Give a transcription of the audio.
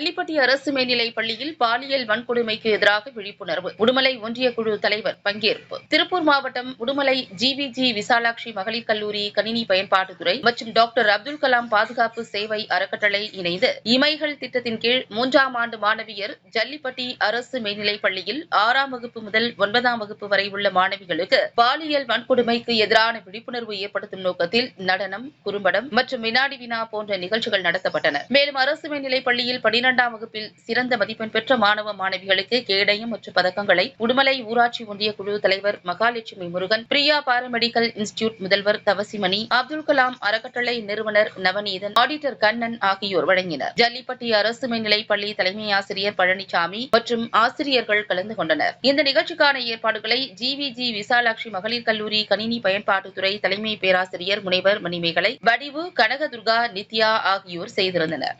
ஜல்லிப்பட்டி அரசு மேல்நிலைப் பள்ளியில் பாலியல் வன்கொடுமைக்கு எதிராக விழிப்புணர்வு. உடுமலை ஒன்றிய குழு தலைவர் பங்கேற்பு. திருப்பூர் மாவட்டம் உடுமலை ஜிவிஜி விசாலாட்சி மகளிர் கல்லூரி கணினி பயன்பாட்டுத்துறை மற்றும் டாக்டர் அப்துல் கலாம் பாதுகாப்பு சேவை அறக்கட்டளை இணைந்து இமைகள் திட்டத்தின் கீழ் மூன்றாம் ஆண்டு மாணவியர் ஜல்லிப்பட்டி அரசு மேல்நிலைப் பள்ளியில் ஆறாம் வகுப்பு முதல் ஒன்பதாம் வகுப்பு வரை உள்ள மாணவிகளுக்கு பாலியல் வன்கொடுமைக்கு எதிரான விழிப்புணர்வு ஏற்படுத்தும் நோக்கத்தில் நடனம் குறும்படம் மற்றும் வினாடி வினா போன்ற நிகழ்ச்சிகள் நடத்தப்பட்டன. மேலும் அரசு மேல்நிலைப் பள்ளியில் பனிரெண்டாம் வகுப்பில் சிறந்த மதிப்பெண் பெற்ற மாணவ மாணவிகளுக்கு கேடயம் மற்றும் பதக்கங்களை உடுமலை ஊராட்சி ஒன்றிய குழு தலைவர் மகாலட்சுமி முருகன் பிரியா பாரமெடிக்கல் இன்ஸ்டிடியூட் முதல்வர் தவசிமணி அப்துல் கலாம் அறக்கட்டளை நிறுவனர் நவநீதன் ஆடிட்டர் கண்ணன் ஆகியோர் வழங்கினர். ஜல்லிப்பட்டி அரசு மேல்நிலைப் பள்ளி தலைமை ஆசிரியர் பழனிசாமி மற்றும் ஆசிரியர்கள் கலந்து கொண்டனர். இந்த நிகழ்ச்சிக்கான ஏற்பாடுகளை ஜிவிஜி விசாலாட்சி மகளிர் கல்லூரி கணினி பயன்பாட்டுத்துறை தலைமை பேராசிரியர் முனைவர் மணிமேகலை வடிவு கனகதுர்கா நித்யா ஆகியோர் செய்திருந்தனர்.